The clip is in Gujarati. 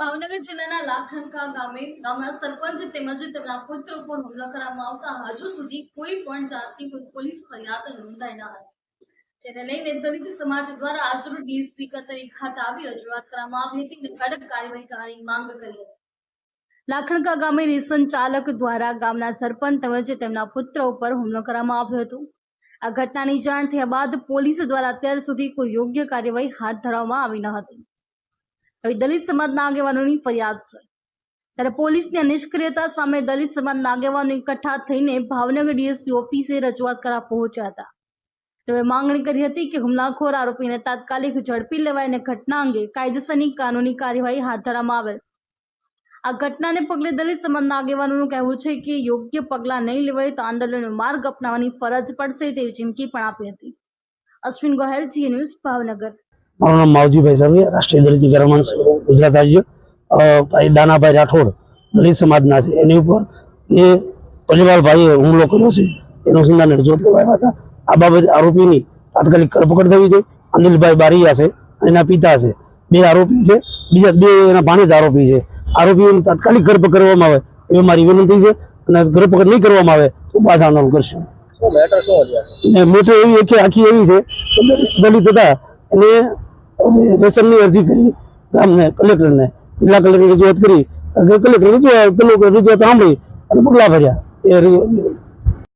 ભાવનગર જિલ્લાના લાખણકા ગામે ગામના સરપંચ તેમજ તેમના પુત્ર ઉપર હુમલો કરવામાં આવતા હજુ સુધી કોઈ પણ જાતની પોલીસ ફરિયાદ નોંધાઈ ન હતી. જેને લઈને દલિત સમાજ દ્વારા આજરોજ ડીએસપી કચેરી ખાતે આવી રજૂઆત કરવામાં આવી હતી અને કડક કાર્યવાહી કરવાની માંગ કરી હતી. લાખણકા ગામે રેશન ચાલક દ્વારા ગામના સરપંચ તેમજ તેમના પુત્ર ઉપર હુમલો કરવામાં આવ્યો હતો. આ ઘટનાની જાણ થયા બાદ પોલીસ દ્વારા અત્યાર સુધી કોઈ યોગ્ય કાર્યવાહી હાથ ધરવામાં આવી ન હતી. હવે દલિત સમાજના આગેવાનોની ફરિયાદ છે. ત્યારે પોલીસની નિષ્ક્રિયતા સામે દલિત સમાજના આગેવાનો એકઠા થઈને ભાવનગર ડીએસપી ઓફિસે રજૂઆત કરવા પહોંચ્યા હતા. તેઓએ માંગણી કરી હતી કે હુમલાખોર આરોપીને તાત્કાલિક ઝડપી લેવાય અને ઘટના અંગે કાયદેસરની કાનૂની કાર્યવાહી હાથ ધરવામાં આવે. આ ઘટનાને પગલે દલિત સમાજના આગેવાનોનું કહેવું છે કે યોગ્ય પગલાં નહીં લેવાય તો આંદોલનનો માર્ગ અપનાવવાની ફરજ પડશે તેવી ચીમકી પણ આપી હતી. અશ્વિન ગોહેલ, જી ન્યૂઝ, ભાવનગર. મારું નામ માવજીભાઈ સરવૈયા રાષ્ટ્રીય દલિત ગ્રામણ ગુજરાત રાજ્ય. ભાઈ દાનાભાઈ રાઠોડ દલિત સમાજના છે. એની ઉપર એ પંજવાલભાઈએ હુમલો કર્યો છે. એનો સંધાન રજૂઆત કરવા આવ્યા હતા. આ બાબતે આરોપીની તાત્કાલિક ધરપકડ થવી જોઈએ. અનિલભાઈ બારીયા છે એના પિતા છે. બે આરોપી છે. બીજા બે એના ભાણેજ આરોપી છે. આરોપીઓની તાત્કાલિક ધરપકડ કરવામાં આવે એ મારી વિનંતી છે અને ધરપકડ નહીં કરવામાં આવે તો પાછા આંદોલન કરશું. મેટર એવી આખી આખી એવી છે કે દલિત હતા એને હવે રેશનની અરજી કરી, ગામને, કલેક્ટરને, જિલ્લા કલેક્ટરે રજૂઆત કરી. કલેક્ટર રજૂઆત પેલું રજૂઆત સાંભળી અને પગલાં ભર્યા, એ રજૂ-